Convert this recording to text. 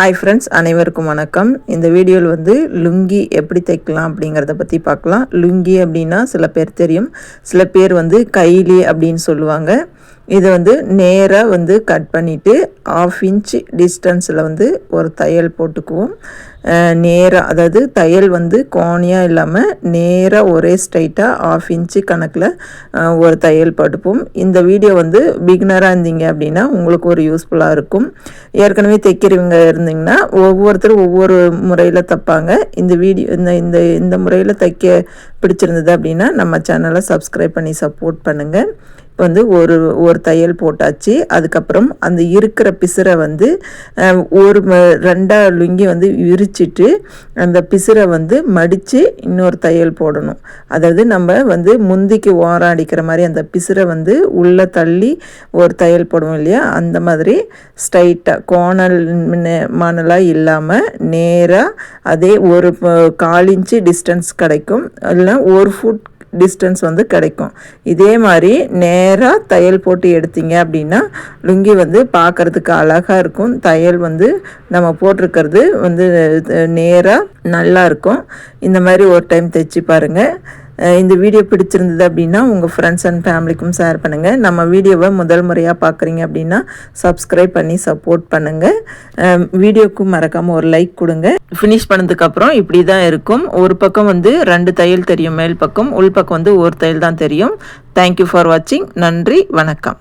Hi friends அனைவருக்கும் வணக்கம். இந்த வீடியோவில் வந்து லுங்கி எப்படி தைக்கலாம் அப்படிங்கிறத பற்றி பார்க்கலாம் லுங்கி அப்படின்னா சில பேர் தெரியும். சில பேர் வந்து கைலி அப்படின்னு சொல்லுவாங்க. இதை வந்து நேராக வந்து கட் பண்ணிவிட்டு ஆஃப் இன்ச் டிஸ்டன்ஸில் வந்து ஒரு தையல் போட்டுக்குவோம். நேராக அதாவது தையல் வந்து கோணியாக இல்லாமல் நேராக ஒரே ஸ்ட்ரைட்டாக ஆஃப் இன்ச்சு கணக்கில் ஒரு தையல் போட்டுப்போம். இந்த வீடியோ வந்து பிகினராக இருந்தீங்க அப்படின்னா உங்களுக்கு ஒரு யூஸ்ஃபுல்லாக இருக்கும். ஏற்கனவே தைக்கிறவங்க இருந்தீங்கன்னா ஒவ்வொருத்தரும் ஒவ்வொரு முறையில் தைப்பாங்க. இந்த வீடியோ இந்த இந்த இந்த முறையில் தைக்க பிடிச்சிருந்தது அப்படின்னா நம்ம சேனலை சப்ஸ்கிரைப் பண்ணி சப்போர்ட் பண்ணுங்கள் வந்து ஒரு ஒரு தையல் போட்டாச்சு. அதுக்கப்புறம் அந்த இருக்கிற பிசுரை வந்து ஒரு ரெண்டாக லுங்கி வந்து விரிச்சிட்டு அந்த பிசுரை வந்து மடித்து இன்னொரு தையல் போடணும். அதாவது நம்ம வந்து முந்திக்கு ஓரம் அடிக்கிற மாதிரி அந்த பிசுரை வந்து உள்ளே தள்ளி ஒரு தையல் போடுவோம் இல்லையா? அந்த மாதிரி ஸ்ட்ரைட்டாக கோணல் மணலாக இல்லாமல் நேராக அதே ஒரு கால் இன்ச்சு டிஸ்டன்ஸ் கிடைக்கும். இல்லை ஒரு ஃபுட் டிஸ்டன்ஸ் வந்து கிடைக்கும். இதே மாதிரி நேராக தையல் போட்டு எடுத்தீங்க அப்படின்னா லுங்கி வந்து பார்க்குறதுக்கு அழகாக இருக்கும். தையல் வந்து நம்ம போட்டிருக்கிறது வந்து நேராக நல்லா இருக்கும். இந்த மாதிரி ஒரு டைம் தைச்சி பாருங்கள் இந்த வீடியோ பிடிச்சிருந்தது அப்படின்னா உங்கள் ஃப்ரெண்ட்ஸ் அண்ட் ஃபேமிலிக்கும் ஷேர் பண்ணுங்கள் நம்ம வீடியோவை முதல் முறையாக பார்க்குறீங்க அப்படின்னா சப்ஸ்கிரைப் பண்ணி சப்போர்ட் பண்ணுங்கள் வீடியோக்கும் மறக்காமல் ஒரு லைக் கொடுங்க. ஃபினிஷ் பண்ணதுக்கப்புறம் இப்படி தான் இருக்கும். ஒரு பக்கம் வந்து ரெண்டு தையல் தெரியும் மேல் பக்கம் உள் பக்கம் வந்து ஒரு தையல் தான் தெரியும். தேங்க்யூ ஃபார் வாட்சிங் நன்றி வணக்கம்.